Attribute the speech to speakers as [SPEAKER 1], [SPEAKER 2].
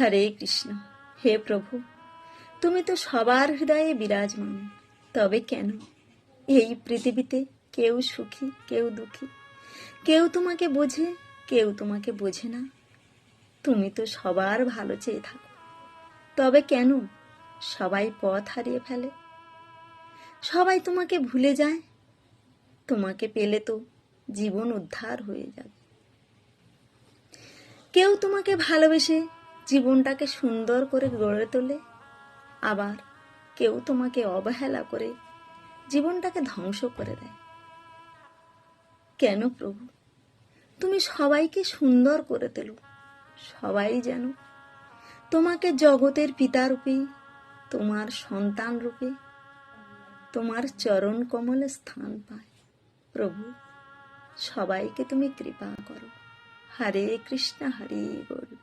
[SPEAKER 1] হরে কৃষ্ণ, হে প্রভু, তুমি তো সবার হৃদয়ে বিরাজমান, তবে কেন? এই পৃথিবীতে কেউ সুখী, কেউ দুঃখী, কেউ তোমাকে বোঝে, কেউ তোমাকে বোঝে না। তুমি তো সবার ভালো চেয়ে থাকো, তবে কেন সবাই পথ হারিয়ে ফেলে? সবাই তোমাকে ভুলে যায়, তোমাকে পেলে তো জীবন উদ্ধার হয়ে যাবে। কেউ তোমাকে ভালোবেসে জীবনটাকে সুন্দর করে গড়ে তোলে। আবার কেউ তোমাকে অবহেলা করে জীবনটাকে ধ্বংস করে দেয়। কেন প্রভু? তুমি সবাইকে সুন্দর করে তোলো। সবাই যেন তোমাকে জগতের পিতা রূপে, তোমার সন্তান রূপে, তোমার চরণ কমলে স্থান পায়। প্রভু, সবাইকে তুমি কৃপা করো। হরে কৃষ্ণ, হরে বল